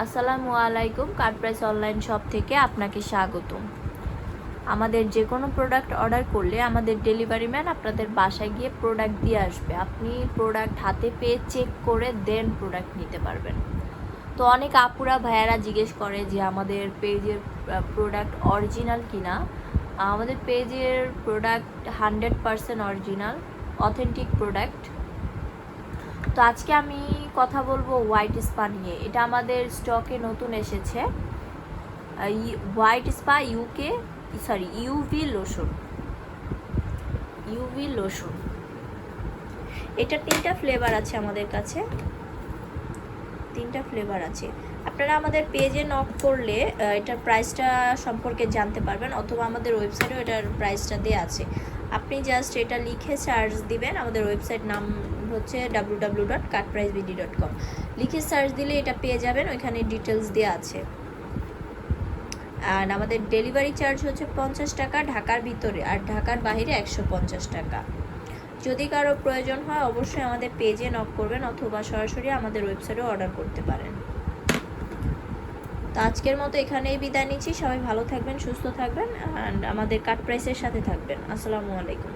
আসসালামু আলাইকুম card price online shop থেকে আপনাকে স্বাগতম। আমাদের যে কোনো প্রোডাক্ট অর্ডার করলে আমাদের ডেলিভারি ম্যান আপনাদের বাসায় গিয়ে প্রোডাক্ট দিয়ে আসবে। আপনি প্রোডাক্ট হাতে পেয়ে চেক করে দেন প্রোডাক্ট নিতে পারবেন। তো অনেক আপুরা, ভাইয়ারা জিজ্ঞেস করে যে আমাদের পেজের প্রোডাক্ট অরিজিনাল কিনা। আমাদের পেজের product hundred percent original, authentic product. তো আজকে আমি কথা বলব হোয়াইট স্পা নিয়ে। এটা আমাদের স্টকে নতুন এসেছে। White spa UK sorry UV lotion UV lotion এটা তিনটা ফ্লেভার আছে আমাদের কাছে। তিনটা ফ্লেভার আছে। আপনারা আমাদের পেজে নক করলে এটার প্রাইসটা সম্পর্কে জানতে পারবেন, অথবা আমাদের ওয়েবসাইটেও এটার প্রাইসটা দেওয়া আছে। আপনি জাস্ট এটা লিখে সার্চ দিবেন, আমাদের ওয়েবসাইট নাম হচ্ছে W W dot cut price BD dot com লিখে সার্চ দিলে এটা পেয়ে যাবেন, ওইখানে ডিটেলস দেওয়া আছে। আর আমাদের ডেলিভারি চার্জ হচ্ছে পঞ্চাশ টাকা ঢাকার ভিতরে, আর ঢাকার বাইরে একশো পঞ্চাশ টাকা। যদি কারও প্রয়োজন হয়, অবশ্যই আমাদের পেজে নক করবেন, অথবা সরাসরি আমাদের ওয়েবসাইটে অর্ডার করতে পারেন। তো আজকের মতো এখানেই বিদায় নিচ্ছি। সবাই ভালো থাকবেন, সুস্থ থাকবেন অ্যান্ড আমাদের কাট প্রাইসের সাথে থাকবেন। আসসালামু আলাইকুম।